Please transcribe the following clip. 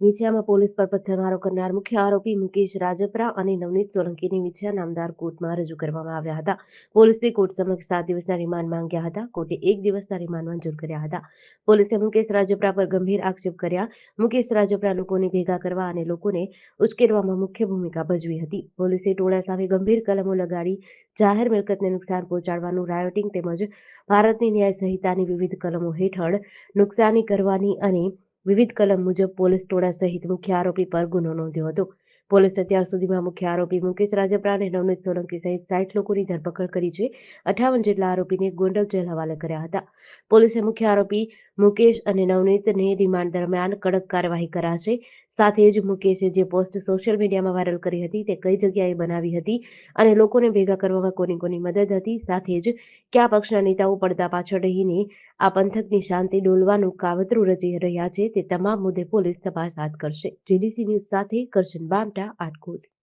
વિછિયામાં police પર પથ્થરમારો કરનાર મુખ્ય આરોપી મુકેશ રાજપરા અને નવનીત સોલંકીની વિછિયા નામદાર કોર્ટમાં રજૂ કરવામાં આવ્યા હતા. પોલીસે કોર્ટ સમક્ષ સાત દિવસના રિમાન્ડ માંગ્યા હતા. કોર્ટે એક દિવસના રિમાન્ડ મંજૂર કર્યા હતા. પોલીસે મુકેશ રાજપરા પર ગંભીર આક્ષેપ કર્યા. મુકેશ રાજપરા લોકોને ભેગા કરવા અને લોકોને ઉશ્કેરવામાં મુખ્ય ભૂમિકા ભજવી હતી. પોલીસે ટોળા સામે ગંભીર કલમો લગાડી જાહેર મિલકતને નુકસાન પહોંચાડવાનું રાયોટિંગ તેમજ ભારતની ન્યાય સંહિતાની વિવિધ કલમો હેઠળ નુકસાની કરવાની અને વિવિધ કલમ મુજબ પોલીસ ટોળા સહિત મુખ્ય આરોપી પર ગુનો નોંધ્યો હતો. પોલીસે અત્યાર સુધીમાં મુખ્ય આરોપી મુકેશ રાજપરા અને નવનીત સોલંકી સહિત સાઠ લોકોની ધરપકડ કરી છે. અઠાવન જેટલા આરોપીને ગોંડલ જેલ હવાલે કર્યા હતા. પોલીસે મુખ્ય આરોપી મુકેશ અને નવનીતને રિમાન્ડ દરમિયાન કડક કાર્યવાહી કરાશે. સાથે જ મુકેશે જે પોસ્ટ સોશિયલ મીડિયામાં વાયરલ કરી હતી તે કઈ જગ્યાએ બનાવી હતી અને લોકોને ભેગા કરવામાં કોની કોની મદદ હતી. સાથે જ કયા પક્ષના નેતાઓ પડદા પાછળ રહીને આ પંથકની શાંતિ ડોલવાનું કાવતરું રચી રહ્યા છે તે તમામ મુદ્દે પોલીસ તપાસ હાથ કરશે જેડીસી ન્યૂઝ સાથે કરશન બામટા agda atgood